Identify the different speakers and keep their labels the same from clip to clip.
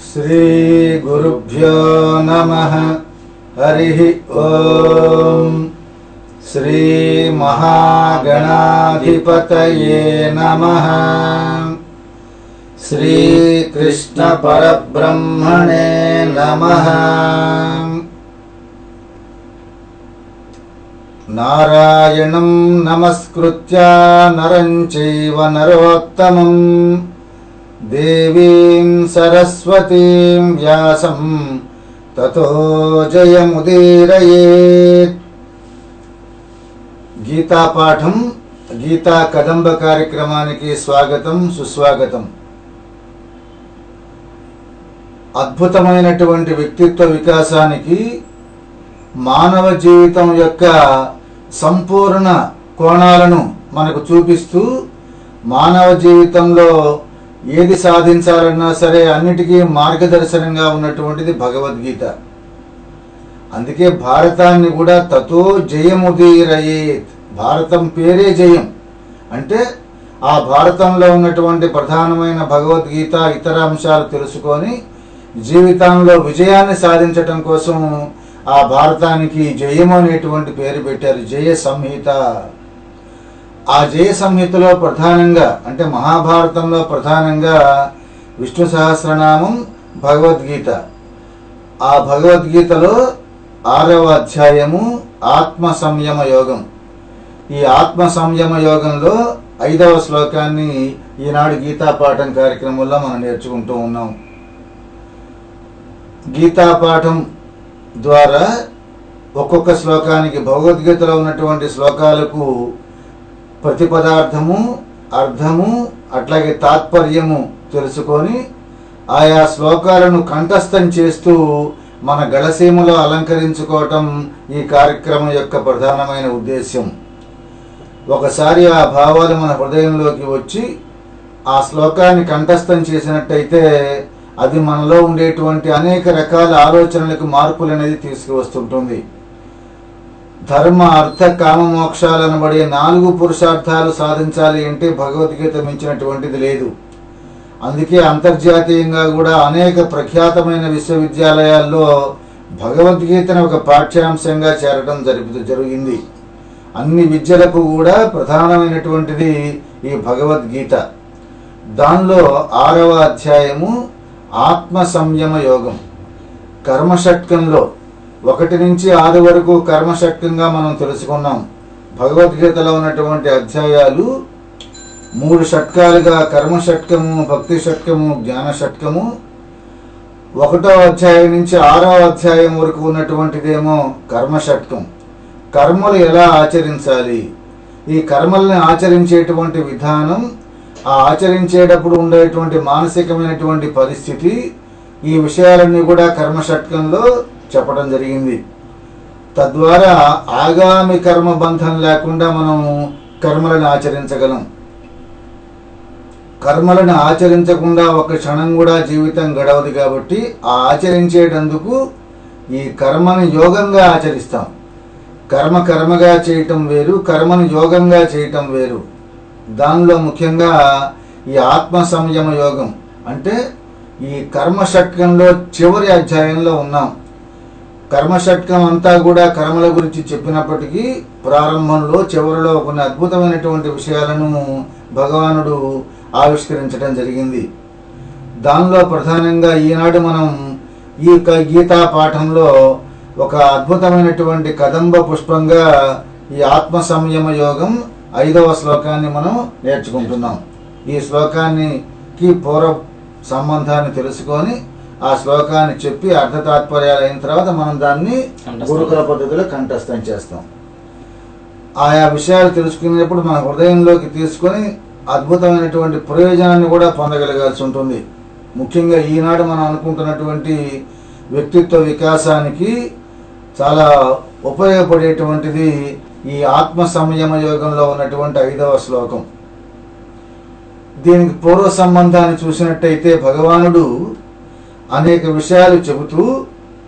Speaker 1: श्रीगुरुभ्यो नमः। हरिः ॐ श्रीमहागणाधिपतये नमः। श्रीकृष्णपरब्रह्मणे नमः। नारायणं नमस्कृत्य नरं चैव नरोत्तमम् देवीं सरस्वतीं व्यासं ततो जयमुदीरयेत् గీతా పాఠం గీతా కదంబ కార్యక్రమానికి స్వాగతం సుస్వాగతం అద్భుతమైనటువంటి వ్యక్తిత్వ వికాసానికి మానవ జీవితం యొక్క సంపూర్ణ కోణాలను మనకు చూపిస్తూ మానవ జీవితంలో ఏది సాధించాలన్నా సరే అన్నిటికీ మార్గదర్శనంగా ఉన్నటువంటిది భగవద్గీత. అందుకే భారతాన్ని కూడా తతో జయముదీరయేత్. భారతం పేరే జయం. అంటే ఆ భారతంలో ఉన్నటువంటి ప్రధానమైన భగవద్గీత ఇతర అంశాలు తెలుసుకొని జీవితంలో విజయాన్ని సాధించటం కోసం ఆ భారతానికి జయము అనేటువంటి పేరు పెట్టారు జయ సంహిత. ఆ జయ సంహితలో ప్రధానంగా అంటే మహాభారతంలో ప్రధానంగా విష్ణు సహస్రనామం భగవద్గీత. ఆ భగవద్గీతలో ఆరవ అధ్యాయము ఆత్మ సంయమ యోగం. ఈ ఆత్మ సంయమ యోగంలో ఐదవ శ్లోకాన్ని ఈనాడు గీతా పాఠం కార్యక్రమంలో మనం నేర్చుకుంటూ ఉన్నాం. గీతా పాఠం ద్వారా ఒక్కొక్క శ్లోకానికి భగవద్గీతలో ఉన్నటువంటి శ్లోకాలకు ప్రతి పదార్థము అర్థము అట్లాగే తాత్పర్యము తెలుసుకొని ఆయా శ్లోకాలను కంఠస్థం చేస్తూ మన గళసీమలో అలంకరించుకోవటం ఈ కార్యక్రమం యొక్క ప్రధానమైన ఉద్దేశ్యం. ఒకసారి ఆ భావాలు మన హృదయంలోకి వచ్చి ఆ శ్లోకాన్ని కంఠస్థం చేసినట్టయితే అది మనలో ఉండేటువంటి అనేక రకాల ఆలోచనలకు మార్పులు అనేది తీసుకువస్తుంటుంది. ధర్మ అర్థ కామ మోక్షాలు అనబడే నాలుగు పురుషార్థాలు సాధించాలి అంటే భగవద్గీత మించినటువంటిది లేదు. అందుకే అంతర్జాతీయంగా కూడా అనేక ప్రఖ్యాతమైన విశ్వవిద్యాలయాల్లో భగవద్గీతను ఒక పాఠ్యాంశంగా చేరడం జరుపు జరిగింది. అన్ని విద్యలకు కూడా ప్రధానమైనటువంటిది ఈ భగవద్గీత. దానిలో ఆరవ అధ్యాయము ఆత్మ సంయమ యోగం. కర్మషట్కంలో ఒకటి నుంచి ఆరు వరకు కర్మషట్కంగా మనం తెలుసుకున్నాం. భగవద్గీతలో ఉన్నటువంటి అధ్యాయాలు మూడు షట్కాలుగా కర్మషట్కము భక్తి షట్కము జ్ఞాన షట్కము ఒకటో అధ్యాయం నుంచి ఆరో అధ్యాయం వరకు ఉన్నటువంటిదేమో కర్మషట్కం కర్మలు ఎలా ఆచరించాలి? ఈ కర్మల్ని ఆచరించేటువంటి విధానం ఆ ఆచరించేటప్పుడు ఉండేటువంటి మానసికమైనటువంటి పరిస్థితి ఈ విషయాలన్నీ కూడా కర్మషట్కంలో చెప్పడం జరిగింది. తద్వారా ఆగామి కర్మ బంధం లేకుండా మనము కర్మలను ఆచరించగలం. కర్మలను ఆచరించకుండా ఒక క్షణం కూడా జీవితం గడవదు కాబట్టి ఆ ఆచరించేటందుకు ఈ కర్మను యోగంగా ఆచరిస్తాం. కర్మ కర్మగా చేయటం వేరు కర్మను యోగంగా చేయటం వేరు. దానిలో ముఖ్యంగా ఈ ఆత్మ సంయమ యోగం. అంటే ఈ కర్మ షట్కంలో చివరి అధ్యాయంలో ఉన్నాం. కర్మ షట్కం అంతా కూడా కర్మల గురించి చెప్పినప్పటికీ ప్రారంభంలో చివరిలో కొన్ని అద్భుతమైనటువంటి విషయాలను భగవానుడు ఆవిష్కరించడం జరిగింది. దానిలో ప్రధానంగా ఈనాడు మనం ఈ క- గీతా పాఠంలో ఒక అద్భుతమైనటువంటి కదంబ పుష్పంగా ఈ ఆత్మ సంయమ యోగం ఐదవ శ్లోకాన్ని మనం నేర్చుకుంటున్నాం. ఈ శ్లోకానికి పూర్వ సంబంధాన్ని తెలుసుకొని ఆ శ్లోకాన్ని చెప్పి అర్ధ తాత్పర్యాలు అయిన తర్వాత మనం దాన్ని. గురుకుల పద్ధతిలో కంఠస్థం చేస్తాం. ఆయా విషయాలు తెలుసుకునేటప్పుడు మన హృదయంలోకి తీసుకొని అద్భుతమైనటువంటి ప్రయోజనాన్ని కూడా పొందగలగాల్సి ఉంటుంది. ముఖ్యంగా ఈనాడు మనం అనుకుంటున్నటువంటి వ్యక్తిత్వ వికాసానికి చాలా ఉపయోగపడేటువంటిది ఈ ఆత్మ సంయమ యోగంలో ఉన్నటువంటి ఐదవ శ్లోకం. దీనికి పూర్వ సంబంధాన్ని చూసినట్టయితే భగవానుడు అనేక విషయాలు చెబుతూ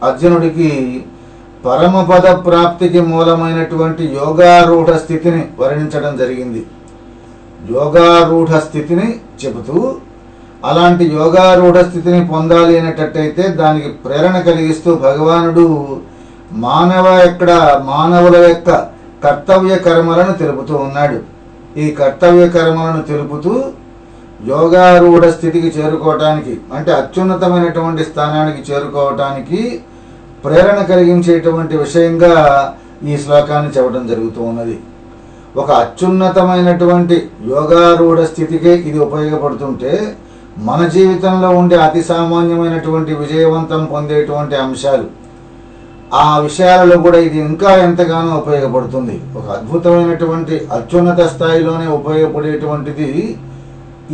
Speaker 1: అర్జునుడికి పరమపద ప్రాప్తికి మూలమైనటువంటి యోగారూఢ స్థితిని వర్ణించడం జరిగింది. యోగారూఢ స్థితిని చెబుతూ అలాంటి యోగారూఢ స్థితిని పొందాలి అనేటట్టయితే దానికి ప్రేరణ కలిగిస్తూ భగవానుడు మానవ యొక్క మానవుల యొక్క కర్తవ్య కర్మలను తెలుపుతూ ఉన్నాడు. ఈ కర్తవ్య కర్మలను తెలుపుతూ యోగారూఢ స్థితికి చేరుకోవటానికి అంటే అత్యున్నతమైనటువంటి స్థానానికి చేరుకోవటానికి ప్రేరణ కలిగించేటువంటి విషయంగా ఈ శ్లోకాన్ని చెప్పడం జరుగుతూ ఉన్నది. ఒక అత్యున్నతమైనటువంటి యోగారూఢ స్థితికే ఇది ఉపయోగపడుతుంటే మన జీవితంలో ఉండే అతి సామాన్యమైనటువంటి విజయవంతం పొందేటువంటి అంశాలు ఆ విషయాలలో కూడా ఇది ఇంకా ఎంతగానో ఉపయోగపడుతుంది. ఒక అద్భుతమైనటువంటి అత్యున్నత స్థాయిలోనే ఉపయోగపడేటువంటిది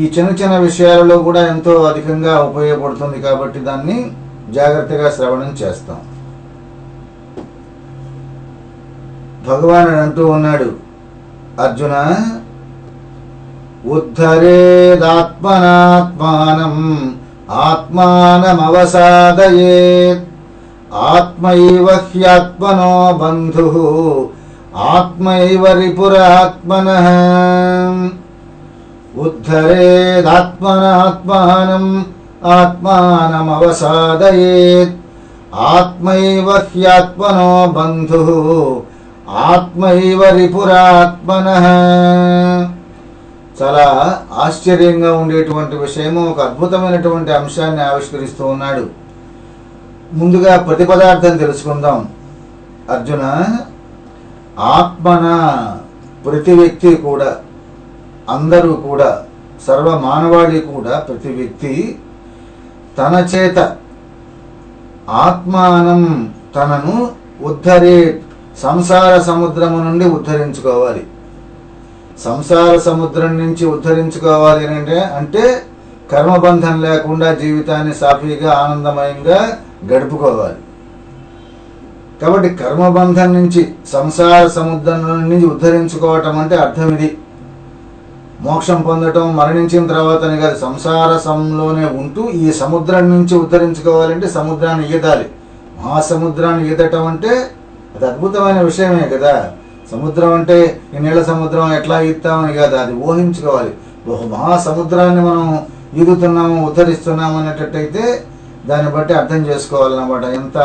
Speaker 1: ఈ చిన్న చిన్న విషయాలలో కూడా ఎంతో అధికంగా ఉపయోగపడుతుంది కాబట్టి దాన్ని జాగ్రత్తగా శ్రవణం చేస్తాం. భగవానుడు అంటూ ఉన్నాడు అర్జున ఉద్ధరేదాత్మనాత్మానం ఆత్మానమవసాదయేత్ ఆత్మైవ హ్యాత్మనో బంధు ఆత్మైవ రిపురాత్మన. ఉద్ధరేదాత్మనాత్మానం ఆత్మానమవసాదయేత్ ఆత్మైవ హ్యాత్మనో బంధు ఆత్మైవ రిపురాత్మన చాలా ఆశ్చర్యంగా ఉండేటువంటి విషయము ఒక అద్భుతమైనటువంటి అంశాన్ని ఆవిష్కరిస్తూ ఉన్నాడు. ముందుగా ప్రతిపదార్థం తెలుసుకుందాం. అర్జున ఆత్మన ప్రతి వ్యక్తి కూడా అందరూ కూడా సర్వ మానవాళి కూడా ప్రతి వ్యక్తి తన చేత ఆత్మానం తనను ఉద్ధరే సంసార సముద్రము నుండి ఉద్ధరించుకోవాలి. సంసార సముద్రం నుంచి ఉద్ధరించుకోవాలి అని అంటే అంటే కర్మబంధం లేకుండా జీవితాన్ని సాఫీగా ఆనందమయంగా గడుపుకోవాలి. కాబట్టి కర్మబంధం నుంచి సంసార సముద్రం నుంచి ఉద్ధరించుకోవటం అంటే అర్థం ఇది. మోక్షం పొందటం మరణించిన తర్వాతని కాదు సంసార సంలోనే ఉంటూ ఈ సముద్రం నుంచి ఉద్ధరించుకోవాలంటే సముద్రాన్ని ఈదాలి. మహాసముద్రాన్ని ఈదటం అంటే అది అద్భుతమైన విషయమే కదా. సముద్రం అంటే ఈ నీళ్ళ సముద్రం ఎట్లా ఈద్దామని కాదు అది ఊహించుకోవాలి. ఒక మహాసముద్రాన్ని మనం ఈదుతున్నాము ఉద్ధరిస్తున్నాము అనేటట్టయితే దాన్ని బట్టి అర్థం చేసుకోవాలన్నమాట. ఎంత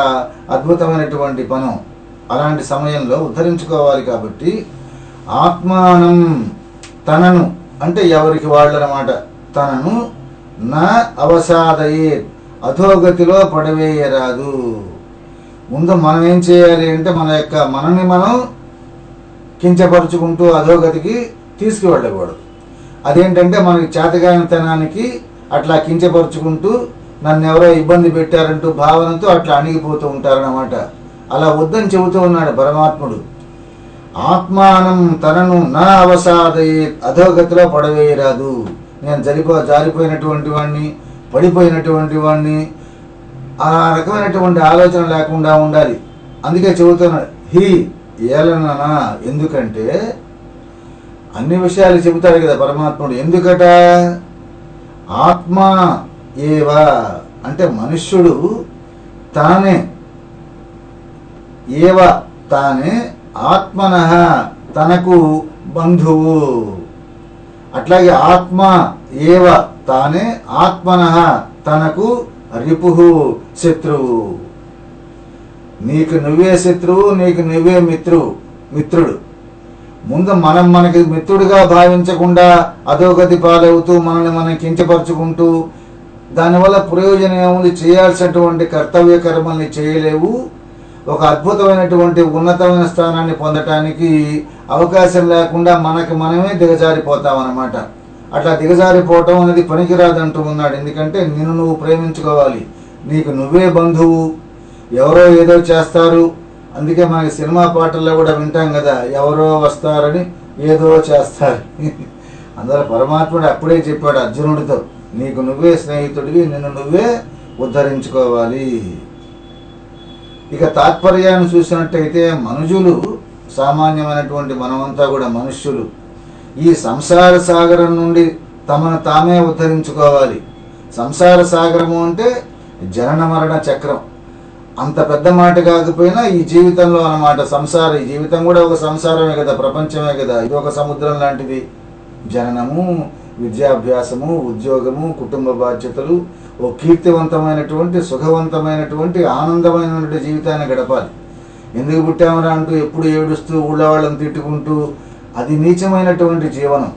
Speaker 1: అద్భుతమైనటువంటి పను. అలాంటి సమయంలో ఉద్ధరించుకోవాలి కాబట్టి ఆత్మానం తనను అంటే ఎవరికి వాళ్ళు అనమాట తనను నా అవసాదయే అధోగతిలో పడవేయరాదు. ముందు మనం ఏం చేయాలి అంటే మన యొక్క మనని మనం కించపరుచుకుంటూ అధోగతికి తీసుకువెళ్ళకూడదు. అదేంటంటే మనకి చేతగానితనానికి అట్లా కించపరుచుకుంటూ నన్ను ఎవరో ఇబ్బంది పెట్టారంటూ భావనతో అట్లా అణిగిపోతూ ఉంటారన్నమాట. అలా వద్దని చెబుతూ ఉన్నాడు పరమాత్ముడు. ఆత్మానం తనను నా అవసాదయే అధోగతిలో పడవేయరాదు. నేను జరిపో జారిపోయినటువంటి వాడిని పడిపోయినటువంటి వాడిని ఆ రకమైనటువంటి ఆలోచన లేకుండా ఉండాలి. అందుకే చెబుతున్నాడు హీ ఏలననా? ఎందుకంటే అన్ని విషయాలు చెబుతాడు కదా పరమాత్ముడు. ఎందుకట? ఆత్మ ఏవా? అంటే మనుష్యుడు తానే. ఏవ? తానే ఆత్మన తనకు బంధువు. అట్లాగే ఆత్మ ఏవ తానే ఆత్మన తనకు రిపుహు శత్రువు. నీకు నువ్వే శత్రువు నీకు నువ్వే మిత్రువు మిత్రుడు. ముందు మనం మనకి మిత్రుడిగా భావించకుండా అధోగతి పాలవుతూ మనల్ని మనం కించపరుచుకుంటూ దానివల్ల ప్రయోజనం ఏముంది చేయాల్సినటువంటి కర్తవ్య కర్మల్ని చేయలేవు. ఒక అద్భుతమైనటువంటి ఉన్నతమైన స్థానాన్ని పొందటానికి అవకాశం లేకుండా మనకి మనమే దిగజారిపోతాం అనమాట అట్లా దిగజారిపోవటం అనేది పనికిరాదంటూ ఉన్నాడు. ఎందుకంటే నిన్ను నువ్వు ప్రేమించుకోవాలి. నీకు నువ్వే బంధువు. ఎవరో ఏదో చేస్తారు. అందుకే మనకి సినిమా పాటల్లో కూడా వింటాం కదా ఎవరో వస్తారని ఏదో చేస్తారు. అందులో పరమాత్ముడు అప్పుడే చెప్పాడు అర్జునుడితో నీకు నువ్వే స్నేహితుడివి నిన్ను నువ్వే ఉద్ధరించుకోవాలి. ఇక తాత్పర్యాన్ని చూసినట్టయితే మనుజులు సామాన్యమైనటువంటి మనమంతా కూడా మనుష్యులు. ఈ సంసార సాగరం నుండి తమను తామే ఉద్ధరించుకోవాలి. సంసార సాగరము అంటే జనన మరణ చక్రం. అంత పెద్ద మాట కాకపోయినా ఈ జీవితంలో అన్నమాట సంసార ఈ జీవితం కూడా ఒక సంసారమే కదా ప్రపంచమే కదా. ఇది ఒక సముద్రం లాంటిది. జననము విద్యాభ్యాసము ఉద్యోగము కుటుంబ బాధ్యతలు ఓ కీర్తివంతమైనటువంటి సుఖవంతమైనటువంటి ఆనందమైనటువంటి జీవితాన్ని గడపాలి. ఎందుకు పుట్టామరా అంటూ ఎప్పుడు ఏడుస్తూ ఊళ్ళో వాళ్ళని తిట్టుకుంటూ అది నీచమైనటువంటి జీవనం.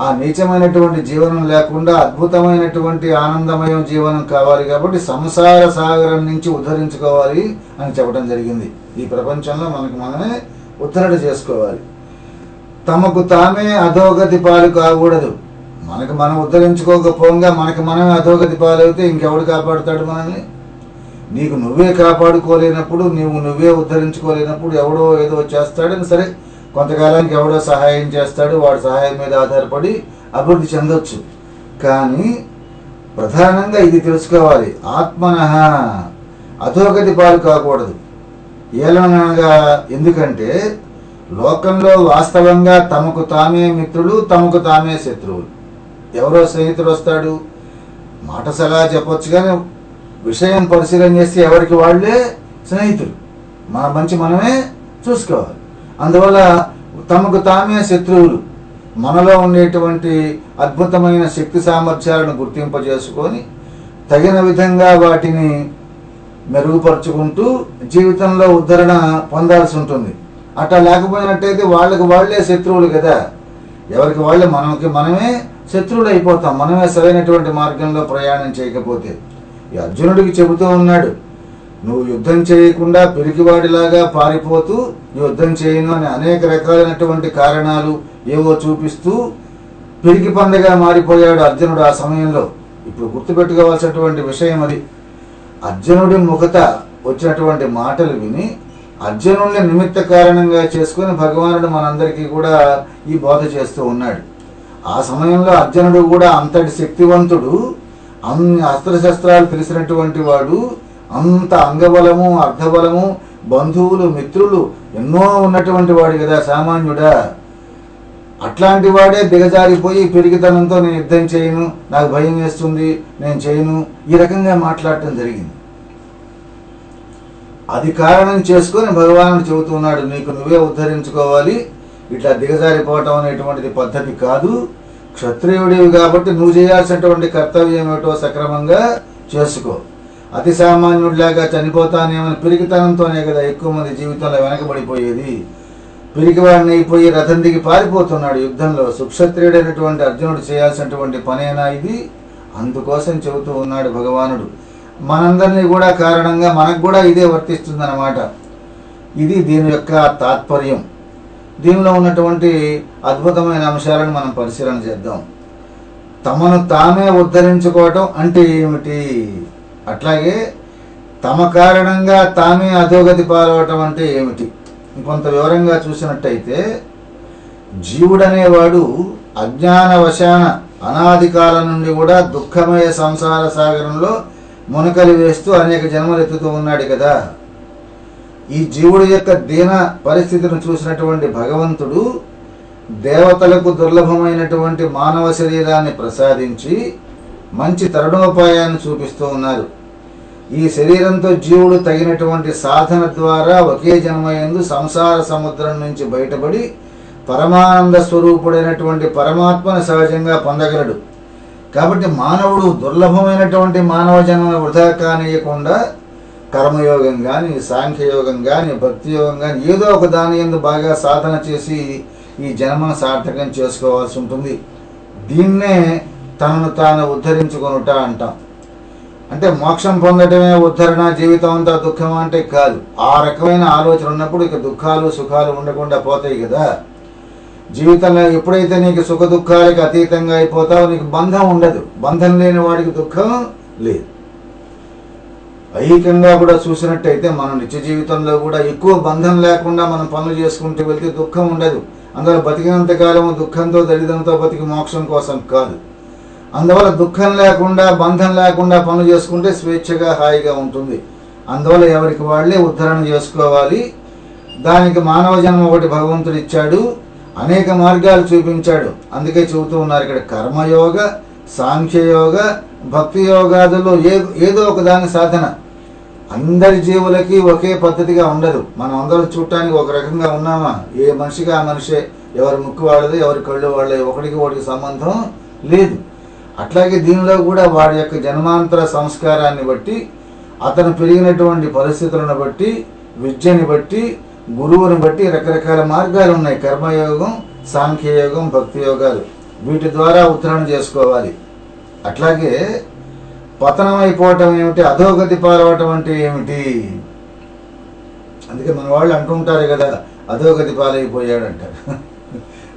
Speaker 1: ఆ నీచమైనటువంటి జీవనం లేకుండా అద్భుతమైనటువంటి ఆనందమయం జీవనం కావాలి కాబట్టి సంసార సాగరం నుంచి ఉద్ధరించుకోవాలి అని చెప్పడం జరిగింది. ఈ ప్రపంచంలో మనకు మనమే ఉద్ధరణ చేసుకోవాలి. తమకు తామే అధోగతి పాలు కాకూడదు. మనకు మనం ఉద్ధరించుకోకపోగా మనకు మనమే అధోగతి పాలైతే ఇంకెవడు కాపాడుతాడు మనల్ని? నీకు నువ్వే కాపాడుకోలేనప్పుడు నువ్వు నువ్వే ఉద్ధరించుకోలేనప్పుడు ఎవడో ఏదో చేస్తాడని సరే కొంతకాలానికి ఎవడో సహాయం చేస్తాడు వాడి సహాయం మీద ఆధారపడి అభివృద్ధి చెందొచ్చు. కానీ ప్రధానంగా ఇది తెలుసుకోవాలి. ఆత్మన అధోగతి పాలు కాకూడదు. ఏలనగా ఎందుకంటే లోకంలో వాస్తవంగా తమకు తామే మిత్రులు తమకు తామే శత్రువులు. ఎవరో స్నేహితుడు వస్తాడు మాట సలహా చెప్పొచ్చు కానీ విషయం పరిశీలన చేస్తే ఎవరికి వాళ్ళే స్నేహితులు. మన మంచి మనమే చూసుకోవాలి. అందువల్ల తమకు తామే శత్రువులు. మనలో ఉండేటువంటి అద్భుతమైన శక్తి సామర్థ్యాలను గుర్తింపజేసుకొని తగిన విధంగా వాటిని మెరుగుపరుచుకుంటూ జీవితంలో ఉద్ధరణ పొందాల్సి ఉంటుంది. అట్లా లేకపోయినట్టయితే వాళ్ళకి వాళ్ళే శత్రువులు కదా. ఎవరికి వాళ్ళే మనకి మనమే శత్రువులు అయిపోతాం మనమే సరైనటువంటి మార్గంలో ప్రయాణం చేయకపోతే ఈ అర్జునుడికి చెబుతూ ఉన్నాడు నువ్వు యుద్ధం చేయకుండా పిరికివాడిలాగా పారిపోతూ యుద్ధం చేయను అని అనేక రకాలైనటువంటి కారణాలు ఏవో చూపిస్తూ పిరికి పండగా మారిపోయాడు అర్జునుడు ఆ సమయంలో. ఇప్పుడు గుర్తుపెట్టుకోవాల్సినటువంటి విషయం అది. అర్జునుడి ముఖత వచ్చినటువంటి మాటలు విని అర్జునుడిని నిమిత్త కారణంగా చేసుకుని భగవానుడు మనందరికీ కూడా ఈ బోధ చేస్తూ ఉన్నాడు. ఆ సమయంలో అర్జునుడు కూడా అంతటి శక్తివంతుడు అన్ని అస్త్రశస్త్రాలు తెలిసినటువంటి వాడు అంత అంగబలము అర్ధబలము బంధువులు మిత్రులు ఎన్నో ఉన్నటువంటి వాడు కదా సామాన్యుడా. అట్లాంటి వాడే దిగజారిపోయి పెరిగితనంతో నేను యుద్ధం చేయను నాకు భయం వేస్తుంది నేను చేయను ఈ రకంగా మాట్లాడటం జరిగింది. అది కారణం చేసుకొని భగవానుడు చెబుతున్నాడు నీకు నువ్వే ఉద్ధరించుకోవాలి ఇట్లా దిగజారిపోవటం అనేటువంటిది పద్ధతి కాదు క్షత్రియుడివి కాబట్టి నువ్వు చేయాల్సినటువంటి కర్తవ్యం ఏమిటో సక్రమంగా చేసుకో. అతి సామాన్యుడిలాగా చనిపోతానేమని పిరికితనంతోనే కదా ఎక్కువ మంది జీవితంలో వెనకబడిపోయేది. పిరికివాడిని అయిపోయి రథం దిగి పారిపోతున్నాడు యుద్ధంలో. సుక్షత్రియుడైనటువంటి అర్జునుడు చేయాల్సినటువంటి పనేనా ఇది? అందుకోసం చెబుతూ ఉన్నాడు భగవానుడు. మనందరినీ కూడా కారణంగా మనకు కూడా ఇదే వర్తిస్తుందన్నమాట. ఇది దీని యొక్క తాత్పర్యం. దీనిలో ఉన్నటువంటి అద్భుతమైన అంశాలను మనం పరిశీలన చేద్దాం. తమను తామే ఉద్ధరించుకోవటం అంటే ఏమిటి? అట్లాగే తమ కారణంగా తామే అధోగతి పాలవటం అంటే ఏమిటి? ఇంకొంత వివరంగా చూసినట్టయితే జీవుడనేవాడు అజ్ఞానవశాన అనాది కాలం నుండి కూడా దుఃఖమయ సంసార సాగరంలో మునకలి వేస్తూ అనేక జన్మలు ఎత్తుతూ ఉన్నాడు కదా. ఈ జీవుడి యొక్క దీన పరిస్థితిని చూసినటువంటి భగవంతుడు దేవతలకు దుర్లభమైనటువంటి మానవ శరీరాన్ని ప్రసాదించి మంచి తరుణోపాయాన్ని చూపిస్తూ ఉన్నారు. ఈ శరీరంతో జీవుడు తగినటువంటి సాధన ద్వారా ఒకే జన్మయందు సంసార సముద్రం నుంచి బయటపడి పరమానంద స్వరూపుడైనటువంటి పరమాత్మను సహజంగా పొందగలడు. కాబట్టి మానవుడు దుర్లభమైనటువంటి మానవ జన్మను వృధా కానియకుండా కర్మయోగం కానీ సాంఖ్యయోగం కానీ భక్తి యోగం కానీ ఏదో ఒక దాని ఎందు బాగా సాధన చేసి ఈ జన్మను సార్థకం చేసుకోవాల్సి ఉంటుంది. దీన్నే తనను తాను ఉద్ధరించుకొనుట అంటాం. అంటే మోక్షం పొందటమే ఉద్ధరణ జీవితం అంతా దుఃఖం అంటే కాదు. ఆ రకమైన ఆలోచన ఉన్నప్పుడు ఇక దుఃఖాలు సుఖాలు ఉండకుండా పోతాయి కదా. జీవితంలో ఎప్పుడైతే నీకు సుఖ దుఃఖాలకు అతీతంగా అయిపోతావో నీకు బంధం ఉండదు. బంధం లేని వాడికి దుఃఖం లేదు. ఐహికంగా కూడా చూసినట్టయితే మన నిత్య జీవితంలో కూడా ఎక్కువ బంధం లేకుండా మనం పనులు చేసుకుంటూ వెళ్తే దుఃఖం ఉండదు. అందువల్ల బతికినంత కాలం దుఃఖంతో దరిద్రంతో బతికి మోక్షం కోసం కాదు. అందువల్ల దుఃఖం లేకుండా బంధం లేకుండా పనులు చేసుకుంటే స్వేచ్ఛగా హాయిగా ఉంటుంది. అందువల్ల ఎవరికి వాళ్ళే ఉద్ధరణ చేసుకోవాలి. దానికి మానవ జన్మ ఒకటి భగవంతుడు ఇచ్చాడు. అనేక మార్గాలు చూపించాడు. అందుకే చెబుతూ ఉన్నారు ఇక్కడ కర్మయోగ సాంఖ్యయోగ భక్తి యోగాదుల్లో ఏ ఏదో ఒక దాని సాధన. అందరి జీవులకి ఒకే పద్ధతిగా ఉండదు మనం అందరం చూడటానికి ఒక రకంగా ఉన్నామా? ఏ మనిషికి ఆ మనిషే. ఎవరి ముక్కు వాళ్ళది ఎవరి కళ్ళు వాళ్ళది ఒకటికి ఒకటికి సంబంధం లేదు. అట్లాగే దీనిలో కూడా వాడి యొక్క జన్మాంతర సంస్కారాన్ని బట్టి అతను పెరిగినటువంటి పరిస్థితులను బట్టి విద్యని బట్టి గురువుని బట్టి రకరకాల మార్గాలు ఉన్నాయి. కర్మయోగం సాంఖ్యయోగం భక్తి యోగాలు వీటి ద్వారా ఉత్తరణ చేసుకోవాలి. అట్లాగే పతనం అయిపోవటం ఏమిటి అధోగతి పాలవటం అంటే ఏమిటి? అందుకే మన వాళ్ళు అంటుంటారు కదా అధోగతి పాలైపోయాడు అంటారు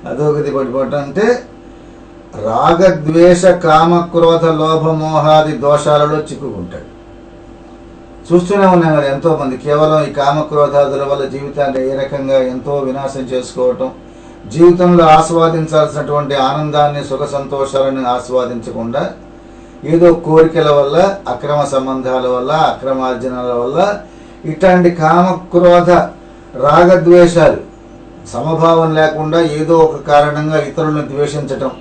Speaker 1: అధోగతి పడిపోవటం అంటే రాగద్వేష కామ క్రోధ లోభ మోహాది దోషాలలో చిక్కుకుంటాడు. చూస్తూనే ఉన్నాం కదా ఎంతోమంది. కేవలం ఈ కామక్రోధాదుల వల్ల జీవితాన్ని ఏ రకంగా ఎంతో వినాశం చేసుకోవటం జీవితంలో ఆస్వాదించాల్సినటువంటి ఆనందాన్ని సుఖ సంతోషాలను ఆస్వాదించకుండా ఏదో కోరికల వల్ల అక్రమ సంబంధాల వల్ల అక్రమార్జనాల వల్ల ఇట్లాంటి కామక్రోధ రాగద్వేషాలు సమభావం లేకుండా ఏదో ఒక కారణంగా ఇతరులను ద్వేషించటం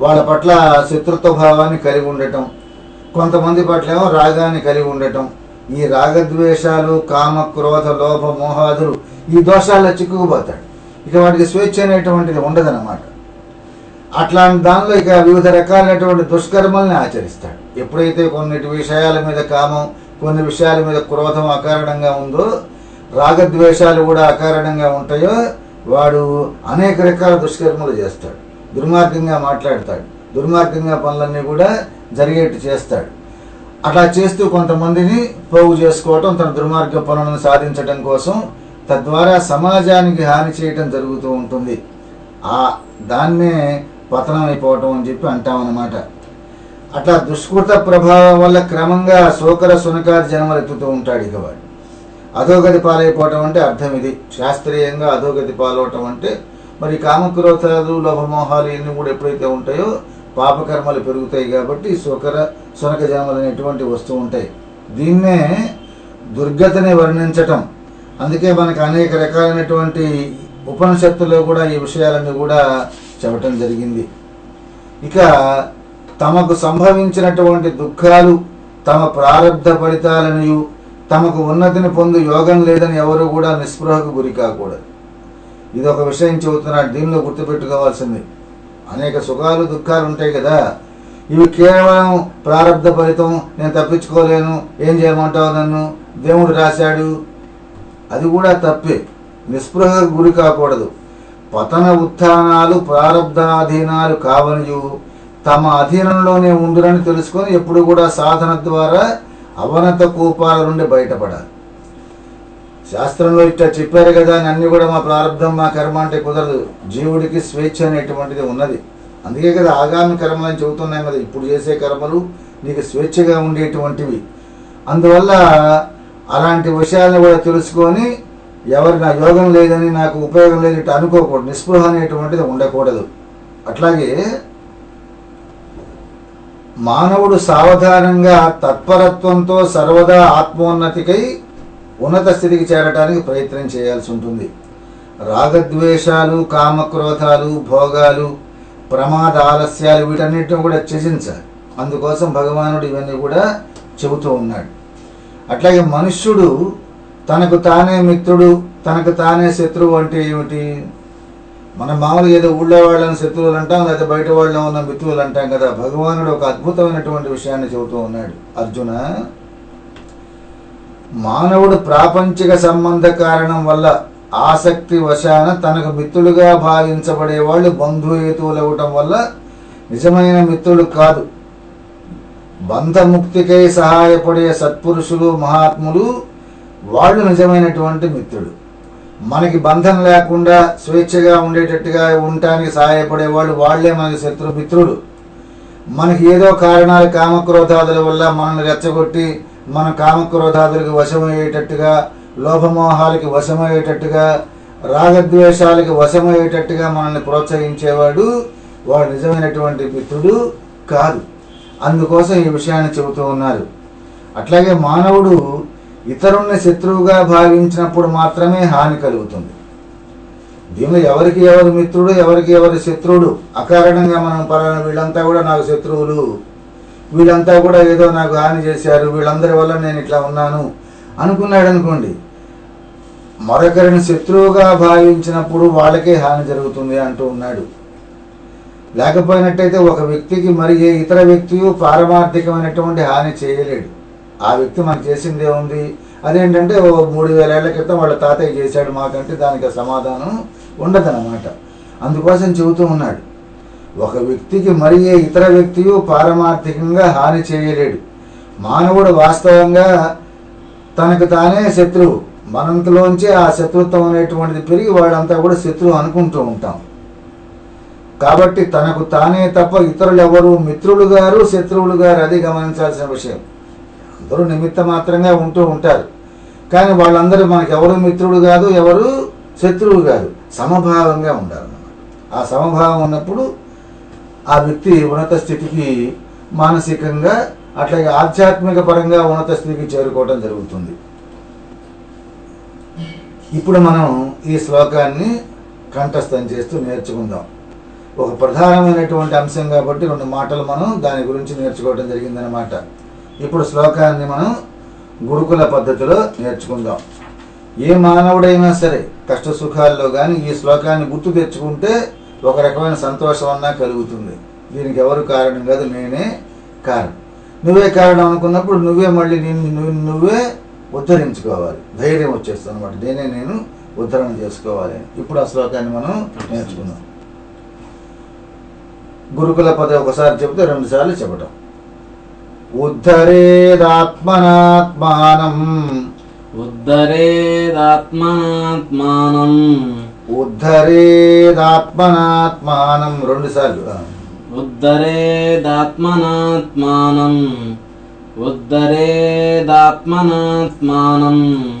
Speaker 1: వాళ్ళ పట్ల శత్రుత్వ భావాన్ని కలిగి ఉండటం కొంతమంది పట్ల ఏమో రాగాన్ని కలిగి ఉండటం ఈ రాగద్వేషాలు కామ క్రోధ లోభ మోహాదులు ఈ దోషాల్లో చిక్కుకుపోతాడు. ఇక వాటికి స్వేచ్ఛ అనేటువంటిది ఉండదన్నమాట. అట్లాంటి దానిలో ఇక వివిధ రకాలైనటువంటి దుష్కర్మల్ని ఆచరిస్తాడు. ఎప్పుడైతే కొన్నిటి విషయాల మీద కామం కొన్ని విషయాల మీద క్రోధం అకారణంగా ఉందో రాగద్వేషాలు కూడా అకారణంగా ఉంటాయో వాడు అనేక రకాల దుష్కర్మలు చేస్తాడు. దుర్మార్గంగా మాట్లాడతాడు. దుర్మార్గంగా పనులన్నీ కూడా జరిగేట్టు చేస్తాడు. అట్లా చేస్తూ కొంతమందిని పోగు చేసుకోవటం తన దుర్మార్గ పనులను సాధించడం కోసం తద్వారా సమాజానికి హాని చేయటం జరుగుతూ ఉంటుంది. ఆ దాన్నే పతనం అయిపోవటం అని చెప్పి అంటామన్నమాట అట్లా దుష్కృత ప్రభావం వల్ల క్రమంగా శోకర సునకాది జన్మలు ఎత్తుతూ ఉంటాడు ఇక వాడు. అధోగతి పాలైపోవటం అంటే అర్థం ఇది. శాస్త్రీయంగా అధోగతి పాలవటం అంటే మరి కామక్రోధాలు లోభమోహాలు ఇవన్నీ కూడా ఎప్పుడైతే ఉంటాయో పాపకర్మలు పెరుగుతాయి కాబట్టి శోకర సునక జన్మలు అనేటువంటి వస్తూ ఉంటాయి. దీన్నే దుర్గతిని వర్ణించటం. అందుకే మనకు అనేక రకాలైనటువంటి ఉపనిషత్తులో కూడా ఈ విషయాలన్నీ కూడా చెప్పటం జరిగింది. ఇక తమకు సంభవించినటువంటి దుఃఖాలు తమ ప్రారంధ ఫలితాలను తమకు ఉన్నతిని పొందు యోగం లేదని ఎవరు కూడా నిస్పృహకు గురి కాకూడదు. ఇది ఒక విషయం చెబుతున్నాడు దీనిలో గుర్తుపెట్టుకోవాల్సింది. అనేక సుఖాలు దుఃఖాలు ఉంటాయి కదా. ఇవి కేవలం ప్రారంధ ఫలితం నేను తప్పించుకోలేను ఏం చేయమంటావు నన్ను? దేవుడు రాశాడు. అది కూడా తప్పే. నిస్పృహకు గురి కాకూడదు. పతన ఉత్థానాలు ప్రారంధాధీనాలు కావనియు తమ అధీనంలోనే ఉండునని తెలుసుకొని ఎప్పుడు కూడా సాధన ద్వారా అవనత కూపాల నుండి బయటపడాలి. శాస్త్రంలో ఇట్లా చెప్పారు కదా అని అన్నీ కూడా మా ప్రారంధం మా కర్మ అంటే కుదరదు. జీవుడికి స్వేచ్ఛ అనేటువంటిది ఉన్నది. అందుకే కదా ఆగామి కర్మలు చెబుతున్నాయి కదా ఇప్పుడు చేసే కర్మలు నీకు స్వేచ్ఛగా ఉండేటువంటివి. అందువల్ల అలాంటి విషయాలను కూడా తెలుసుకొని ఎవరికి నా యోగం లేదని నాకు ఉపయోగం లేదు ఇట్లా అనుకోకూడదు. నిస్పృహ అనేటువంటిది ఉండకూడదు. అట్లాగే మానవుడు సావధానంగా తత్పరత్వంతో సర్వదా ఆత్మోన్నతికై ఉన్నత స్థితికి చేరటానికి ప్రయత్నం చేయాల్సి ఉంటుంది. రాగద్వేషాలు కామక్రోధాలు భోగాలు ప్రమాద ఆలస్యాలు వీటన్నిటిని కూడా త్యజించాలి. అందుకోసం భగవానుడు ఇవన్నీ కూడా చెబుతూ ఉన్నాడు. అట్లాగే మనుష్యుడు తనకు తానే మిత్రుడు తనకు తానే శత్రువు అంటే ఏమిటి? మన మామూలుగా ఏదో ఊళ్ళో వాళ్ళని శత్రువులు అంటాం లేదా బయట వాళ్ళని ఉన్న మిత్రులు అంటాం కదా. భగవానుడు ఒక అద్భుతమైనటువంటి విషయాన్ని చెబుతూ ఉన్నాడు. అర్జున మానవుడు ప్రాపంచిక సంబంధ కారణం వల్ల ఆసక్తి వశాన తనకు మిత్రులుగా భావించబడే వాళ్ళు బంధుహేతువులు అవ్వటం వల్ల నిజమైన మిత్రులు కాదు. బంధముక్తికై సహాయపడే సత్పురుషులు మహాత్ములు వాళ్ళు నిజమైనటువంటి మిత్రుడు. మనకి బంధం లేకుండా స్వేచ్ఛగా ఉండేటట్టుగా ఉండటానికి సహాయపడే వాళ్ళు వాళ్ళే మనకి శత్రు మిత్రుడు. మనకి ఏదో కారణాలు కామక్రోధాదుల వల్ల మనల్ని రెచ్చగొట్టి మన కామక్రోధాదులకు వశమయ్యేటట్టుగా లోభమోహాలకి వశమయ్యేటట్టుగా రాగద్వేషాలకి వశమయ్యేటట్టుగా మనల్ని ప్రోత్సహించేవాడు వాడు నిజమైనటువంటి మిత్రుడు కాదు. అందుకోసం ఈ విషయాన్ని చెబుతూ ఉన్నారు. అట్లాగే మానవుడు ఇతరుణ్ణి శత్రువుగా భావించినప్పుడు మాత్రమే హాని కలుగుతుంది. దీనిలో ఎవరికి ఎవరు మిత్రుడు ఎవరికి ఎవరు శత్రువుడు? అకారణంగా మనం పలానా వీళ్ళంతా కూడా నాకు శత్రువులు. వీళ్ళంతా కూడా ఏదో నాకు హాని చేశారు వీళ్ళందరి వల్ల నేను ఇట్లా ఉన్నాను అనుకున్నాడు అనుకోండి మరొకరిని శత్రువుగా భావించినప్పుడు వాళ్ళకే హాని జరుగుతుంది అంటూ ఉన్నాడు. లేకపోయినట్టయితే ఒక వ్యక్తికి మరి ఏ ఇతర వ్యక్తియు పారమార్థికమైనటువంటి హాని చేయలేడు. ఆ వ్యక్తి మనకు చేసింది ఏముంది అదేంటంటే ఓ మూడు వేల ఏళ్ళ క్రితం వాళ్ళ తాతయ్య చేశాడు మాకంటే దానికి సమాధానం ఉండదన్నమాట. అందుకోసం చెబుతూ ఉన్నాడు. ఒక వ్యక్తికి మరి ఏ ఇతర వ్యక్తియు పారమార్థికంగా హాని చేయలేడు. మానవుడు వాస్తవంగా తనకు తానే శత్రువు. మనంతలోంచి ఆ శత్రుత్వం అనేటువంటిది పెరిగి వాళ్ళంతా కూడా శత్రువు అనుకుంటూ ఉంటాం. కాబట్టి తనకు తానే తప్ప ఇతరులు ఎవరు మిత్రులు గారు శత్రువులు గారు అది గమనించాల్సిన విషయం. అందరూ నిమిత్త మాత్రంగా ఉంటూ ఉంటారు. కానీ వాళ్ళందరూ మనకి ఎవరు మిత్రుడు కాదు ఎవరు శత్రువు కాదు. సమభావంగా ఉండాలన్నమాట. ఆ సమభావం ఉన్నప్పుడు ఆ వ్యక్తి ఉన్నత స్థితికి మానసికంగా అట్లాగే ఆధ్యాత్మిక పరంగా ఉన్నత స్థితికి చేరుకోవడం జరుగుతుంది. ఇప్పుడు మనం ఈ శ్లోకాన్ని కంఠస్థం చేస్తూ నేర్చుకుందాం. ఒక ప్రధానమైనటువంటి అంశం కాబట్టి రెండు మాటలు మనం దాని గురించి నేర్చుకోవడం జరిగిందనమాట ఇప్పుడు శ్లోకాన్ని మనం గురుకుల పద్ధతిలో నేర్చుకుందాం. ఏ మానవుడైనా సరే కష్ట సుఖాల్లో కానీ ఈ శ్లోకాన్ని గుర్తు తెచ్చుకుంటే ఒక రకమైన సంతోషం అన్నా కలుగుతుంది. దీనికి ఎవరు కారణం కాదు నేనే కారణం. నువ్వే కారణం అనుకున్నప్పుడు నువ్వే మళ్ళీ నేను నువ్వు నువ్వే ఉద్ధరించుకోవాలి. ధైర్యం వచ్చేస్తుంది అనమాట నేనే నేను ఉద్ధరణ చేసుకోవాలి ఇప్పుడు ఆ శ్లోకాన్ని మనం నేర్చుకుందాం. గురుకుల పదవి ఒకసారి చెబితే రెండుసార్లు చెప్పటం. ఉద్ధరేదాత్మనాత్మానం.
Speaker 2: ఉద్ధరేదాత్మనాత్మానం.
Speaker 1: ఉద్ధరేదాత్మనాత్మానం. రెండు సార్లు.
Speaker 2: ఉద్ధరేదాత్మనాత్మానం. ఉద్ధరేదాత్మనాత్మానం.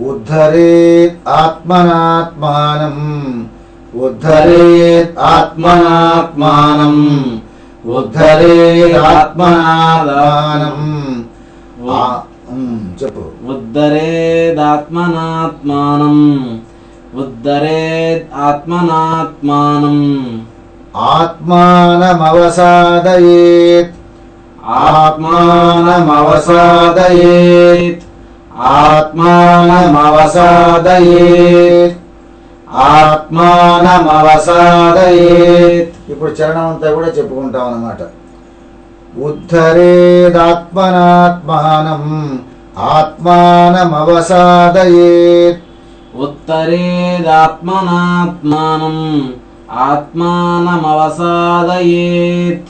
Speaker 1: ఉద్ధరేత్ ఆత్మనాత్మానం ఉద్ధరేత్ ఆత్మనాత్మానం ఉమ్, చెప్పు.
Speaker 2: ఉద్ధరేదాత్మనాత్మానం ఉద్ధరేద్ ఆత్మనాత్మానం
Speaker 1: ఆత్మానమవసాదయేత్.
Speaker 2: ఆత్మానమవసాదయేత్.
Speaker 1: ఆత్మానమవసాదయేత్. ఆత్మానమవసాదయేత్. ఇప్పుడు చరణం అంతా కూడా చెప్పుకుంటాం అన్నమాట ఉద్ధరేదాత్మనాత్మానం ఆత్మానమవసాదయేత్
Speaker 2: ఉత్తరేదాత్మనాత్మానం ఆత్మానమవసాదయేత్.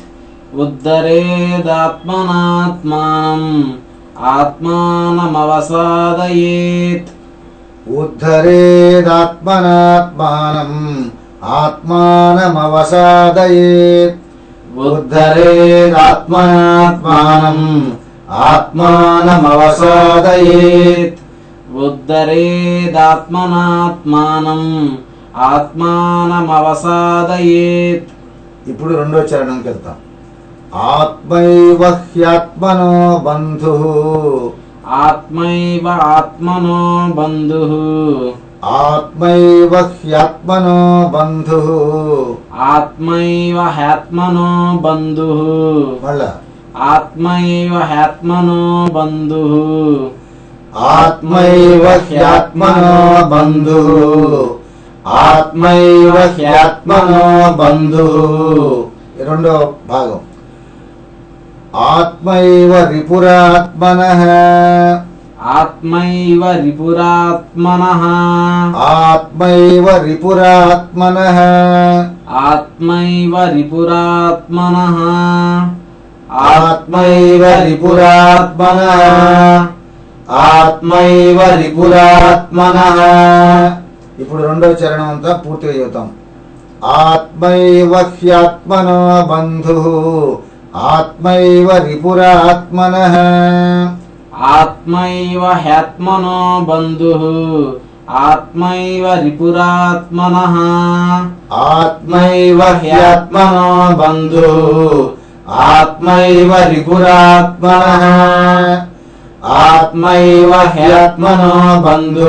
Speaker 2: ఉద్ధరేదాత్మనాత్మానం ఆత్మానమవసాదయేత్.
Speaker 1: ఉద్ధరేదాత్మనాత్మానం ఆత్మానమవసాదయేత్. ఉద్ధరేదాత్మనాత్మానం ఆత్మానమవసాదయేత్.
Speaker 2: ఉద్ధరేదాత్మనాత్మానం ఆత్మానమవసాదయేత్.
Speaker 1: ఇప్పుడు రెండో చరణంకి వెళ్తాం. ఆత్మైవ హ్యాత్మనో బంధు.
Speaker 2: ఆత్మైవ ఆత్మనో బంధు.
Speaker 1: ఆత్మైవ హ్యాత్మనో బంధు
Speaker 2: ఆత్మైవ హ్యాత్మనో బంధు
Speaker 1: మళ్ళా
Speaker 2: ఆత్మైవ హ్యాత్మనో బంధు
Speaker 1: ఆత్మైవ హ్యాత్మనో బంధు ఆత్మైవ హ్యాత్మనో బంధు రెండో భాగం ఆత్మైవ రిపురాత్మన
Speaker 2: ఆత్మైవ రిపురాత్మనః
Speaker 1: ఆత్మైవ రిపురాత్మన
Speaker 2: ఆత్మైవ రిపురాత్మనః
Speaker 1: ఆత్మైవ రిపురాత్మన ఆత్మైవ రిపురాత్మన ఇప్పుడు రెండో చరణం అంతా పూర్తిగా చెబుతాం ఆత్మైవ హ్యాత్మనో బంధు ఆత్మైవ రిపురాత్మన.
Speaker 2: ఆత్మైవ హ్యాత్మనో బంధు ఆత్మైవ రిపురాత్మనః
Speaker 1: ఆత్మైవ హ్యాత్మనో బంధు ఆత్మైవ రిపురాత్మన ఆత్మైవ హ్యాత్మనో బంధు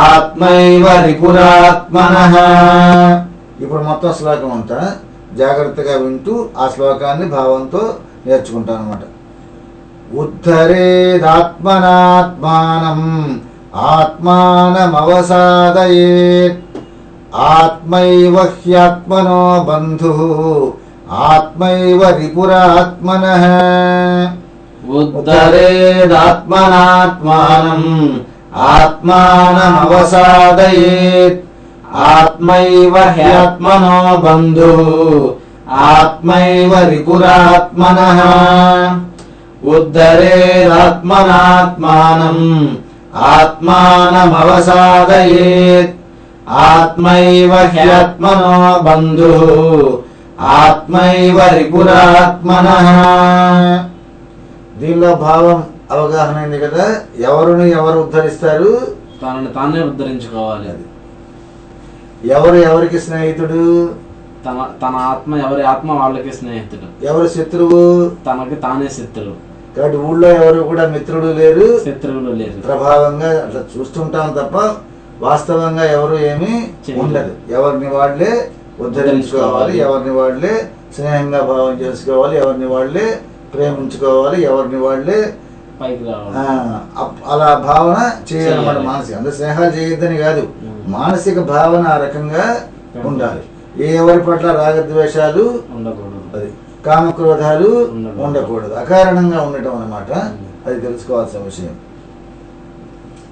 Speaker 1: ఆత్మైవ రిపురాత్మన ఇప్పుడు మొత్తం శ్లోకం అంతా జాగ్రత్తగా వింటూ ఆ శ్లోకాన్ని భావంతో నేర్చుకుంటాను అనమాట उद्धरेदात्मनात्मानम् आत्मानमवसादयेत् आत्मैव ह्यात्मनो बन्धुः। आत्मैव रिपुरात्मनः
Speaker 2: उद्धरेदात्मनात्मानम् आत्मानमवसादयेत् आत्मैव ह्यात्मनो बन्धुः। आत्मैव रिपुरात्मनः ఉద్ధరేదాత్మనాత్మానం. ఆత్మానమవసాదయేత్. ఆత్మైవ హ్యాత్మనో బంధు. ఆత్మైవ రిపురాత్మనః
Speaker 1: దీనిలో భావం అవగాహన అయింది కదా? ఎవరిని ఎవరు ఉద్ధరిస్తారు?
Speaker 2: తనని తానే ఉద్ధరించుకోవాలి. అది.
Speaker 1: ఎవరు ఎవరికి స్నేహితుడు?
Speaker 2: తన తన ఆత్మ ఎవరి ఆత్మ వాళ్ళకి స్నేహితుడు.
Speaker 1: ఎవరు శత్రువు?
Speaker 2: తనకి తానే శత్రువు.
Speaker 1: కాబట్టి ఊళ్ళో ఎవరు కూడా మిత్రుడు లేరు.
Speaker 2: శత్రువులు లేరు.
Speaker 1: ప్రభావంగా అట్లా చూస్తుంటాం తప్ప వాస్తవంగా ఎవరు ఏమీ. ఉండదు. ఎవరిని వాళ్ళే ఉద్ధరించుకోవాలి. ఎవరిని వాళ్ళే స్నేహంగా భావం చేసుకోవాలి ఎవరిని వాళ్ళే ప్రేమించుకోవాలి ఎవరిని వాళ్ళే అలా భావన చేయాలన్నమాట
Speaker 2: చేయాలి.
Speaker 1: మానసిక. అందరు స్నేహాలు చేయొద్దని కాదు. మానసిక భావన ఆ రకంగా ఉండాలి. ఏ ఎవరి పట్ల రాగద్వేషాలు
Speaker 2: ఉండకూడదు.
Speaker 1: అది. కామక్రోధాలు
Speaker 2: ఉండకూడదు.
Speaker 1: అకారణంగా ఉండటం అన్నమాట.
Speaker 2: ఉం.
Speaker 1: అది తెలుసుకోవాల్సిన విషయం.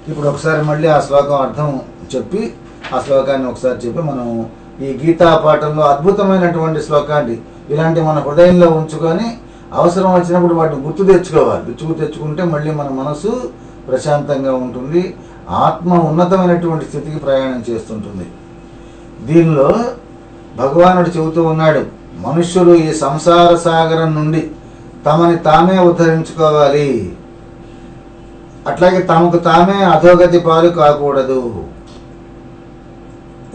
Speaker 1: ఇప్పుడు ఒకసారి మళ్ళీ ఆ శ్లోకం అర్థం చెప్పి ఆ శ్లోకాన్ని ఒకసారి చెప్పి మనం ఈ గీతా పాఠంలో అద్భుతమైనటువంటి శ్లోకాన్ని ఇలాంటి మన హృదయంలో ఉంచుకొని అవసరం వచ్చినప్పుడు వాటిని గుర్తు తెచ్చుకోవాలి. గుర్తు తెచ్చుకుంటే మళ్ళీ మన మనసు ప్రశాంతంగా ఉంటుంది. ఆత్మ ఉన్నతమైనటువంటి స్థితికి ప్రయాణం చేస్తుంటుంది. దీనిలో భగవానుడు చెబుతూ ఉన్నాడు మనుష్యులు ఈ సంసార సాగరం నుండి తమని తామే ఉద్ధరించుకోవాలి. అట్లాగే తమకు తామే అధోగతి పాలు కాకూడదు.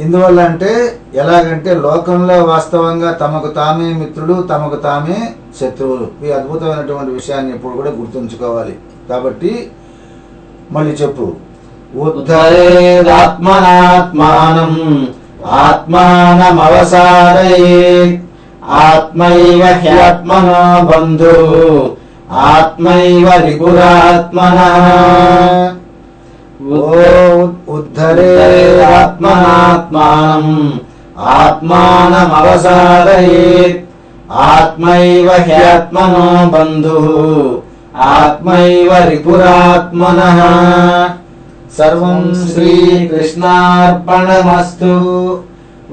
Speaker 1: ఎందువల్ల అంటే ఎలాగంటే లోకంలో వాస్తవంగా తమకు తామే మిత్రులు తమకు తామే శత్రువులు. ఈ అద్భుతమైనటువంటి విషయాన్ని ఎప్పుడు కూడా గుర్తుంచుకోవాలి. కాబట్టి మళ్ళీ చెప్పు.
Speaker 2: ఉద్ధరేదాత్మనాత్మానం ఆత్మానమవసారయేత్ ఆత్మైవ హ్యాత్మనో బంధు. ఆత్మైవ రిపురాత్మనః
Speaker 1: ఓ ఉద్ధరేదాత్మనాత్మానం
Speaker 2: ఆత్మనాత్మానం ఆత్మానమవసాదయేత్ ఆత్మైవ హ్యాత్మనో బంధు. ఆత్మైవ రిపురాత్మనః